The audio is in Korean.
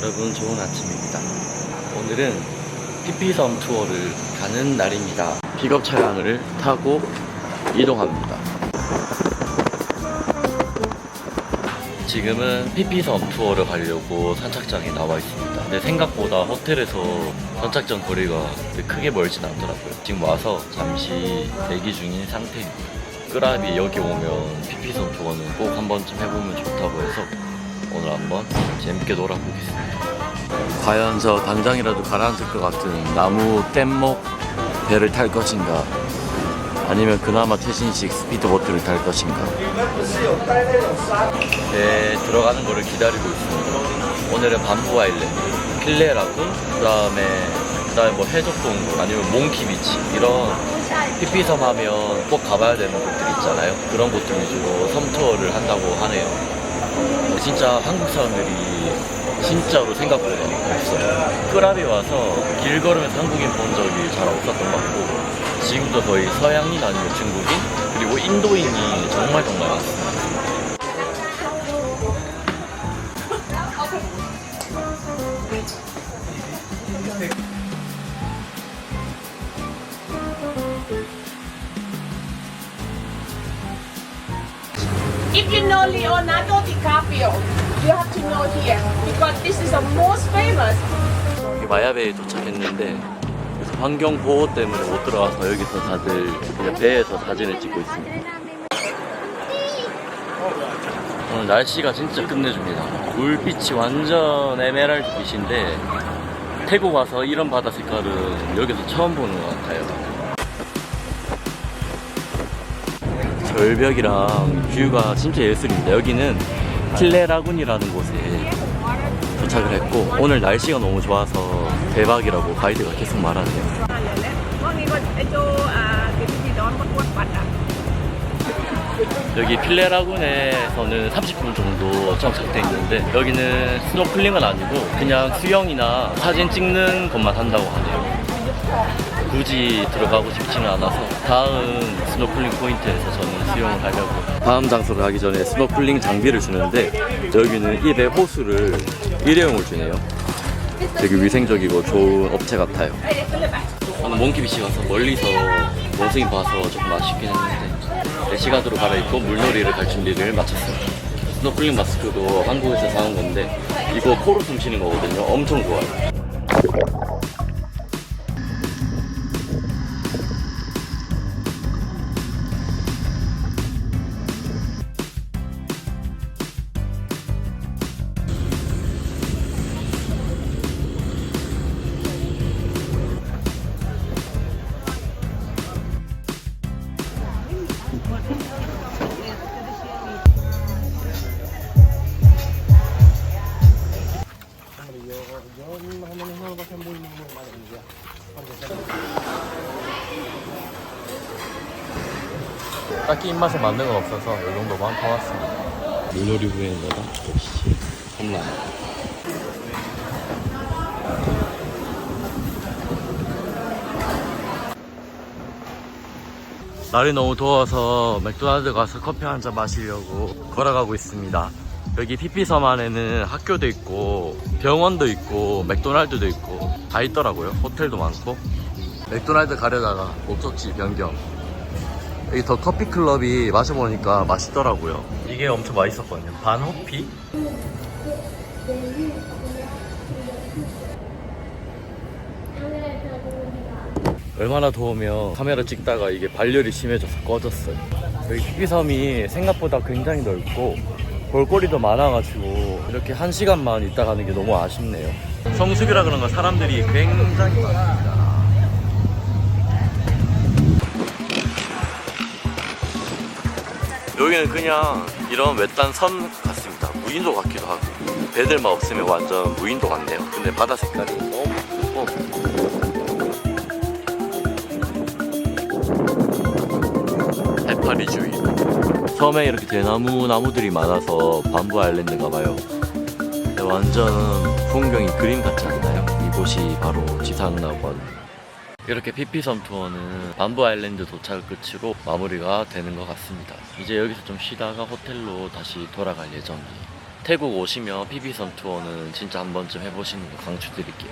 여러분 좋은 아침입니다. 오늘은 피피섬 투어를 가는 날입니다. 픽업 차량을 타고 이동합니다. 지금은 피피섬 투어를 가려고 선착장에 나와 있습니다. 근데 생각보다 호텔에서 선착장 거리가 크게 멀진 않더라고요. 지금 와서 잠시 대기 중인 상태입니다. 끄라비 여기 오면 피피섬 투어는 꼭 한 번쯤 해보면 좋다고 해서 오늘 한번 재밌게 놀아보겠습니다. 과연 저 당장이라도 가라앉을 것 같은 나무 뗏목 배를 탈 것인가? 아니면 그나마 최신식 스피드보트를 탈 것인가? 배에 들어가는 거를 기다리고 있습니다. 오늘은 반부 아일랜드 필레라군 그 다음에 그 다음에 뭐 해적동 아니면 몽키비치 이런 피피섬 하면 꼭 가봐야 되는 곳들 있잖아요. 그런 곳들 위주로 섬 투어를 한다고 하네요 진짜 한국 사람들이 진짜로 생각보다 없어요. 끄라비 와서 길 걸으면서 한국인 본 적이 잘 없었던 것 같고 지금도 거의 서양인 아니면 중국인 그리고 인도인이 정말 정말 많습니다. If you know Leonardo DiCaprio, you have to know here because this is the most famous. 여기 마야베이에 도착했는데 환경 보호 때문에 못 들어가서 여기서 다들 배에서 사진을 찍고 있습니다. 오늘 날씨가 진짜 끝내줍니다. 물빛이 완전 에메랄드 빛인데 태국 와서 이런 바다 색깔은 여기서 처음 보는 것 같아요. 절벽이랑 뷰가 진짜 예술입니다. 여기는 킬레라군이라는 곳에 도착을 했고 오늘 날씨가 너무 좋아서 대박이라고 가이드가 계속 말하네요. 여기 필레라군에서는 30분 정도 정착돼 있는데 여기는 스노클링은 아니고 그냥 수영이나 사진 찍는 것만 한다고 하네요. 굳이 들어가고 싶지는 않아서 다음 스노클링 포인트에서 저는 수영을 하려고 다음 장소로 가기 전에 스노클링 장비를 주는데 여기는 입에 호수를 일회용을 주네요. 되게 위생적이고 좋은 업체 같아요. 오늘 몽키비치 가서 멀리서 원숭이 봐서 조금 아쉽긴 했는데 네, 시간으로 갈아입고 물놀이를 갈 준비를 마쳤습니다. 스노클링 마스크도 한국에서 사온 건데 이거 코로 숨 쉬는 거거든요. 엄청 좋아요. 딱히 입맛에 맞는 건 없어서 이 정도만 사왔습니다. 물놀이 후에는 거다 역시 홈런. 날이 너무 더워서 맥도날드 가서 커피 한 잔 마시려고 걸어가고 있습니다. 여기 피피섬 안에는 학교도 있고 병원도 있고 맥도날드도 있고 다 있더라고요. 호텔도 많고 맥도날드 가려다가 목적지 변경. 여기 더 커피 클럽이 마셔보니까 맛있더라고요. 이게 엄청 맛있었거든요. 반호피? 얼마나 더우면 카메라 찍다가 이게 발열이 심해져서 꺼졌어요. 여기 피피섬이 생각보다 굉장히 넓고 볼거리도 많아가지고 이렇게 한 시간만 있다 가는 게 너무 아쉽네요. 성수기라 그런가 사람들이 굉장히 많습니다. 여기는 그냥 이런 외딴 섬 같습니다. 무인도 같기도 하고 배들만 없으면 완전 무인도 같네요. 근데 바다 색깔이 너무 예쁘고 해파리 주위 섬에 이렇게 대나무 나무들이 많아서 밤부 아일랜드인가 봐요. 근데 완전 풍경이 그림 같지 않나요? 이곳이 바로 지상낙원 이렇게 피피섬 투어는 밤부 아일랜드 도착을 끝으로 마무리가 되는 것 같습니다. 이제 여기서 좀 쉬다가 호텔로 다시 돌아갈 예정이에요. 태국 오시면 PB선 투어는 진짜 한 번쯤 해보시는 거 강추드릴게요.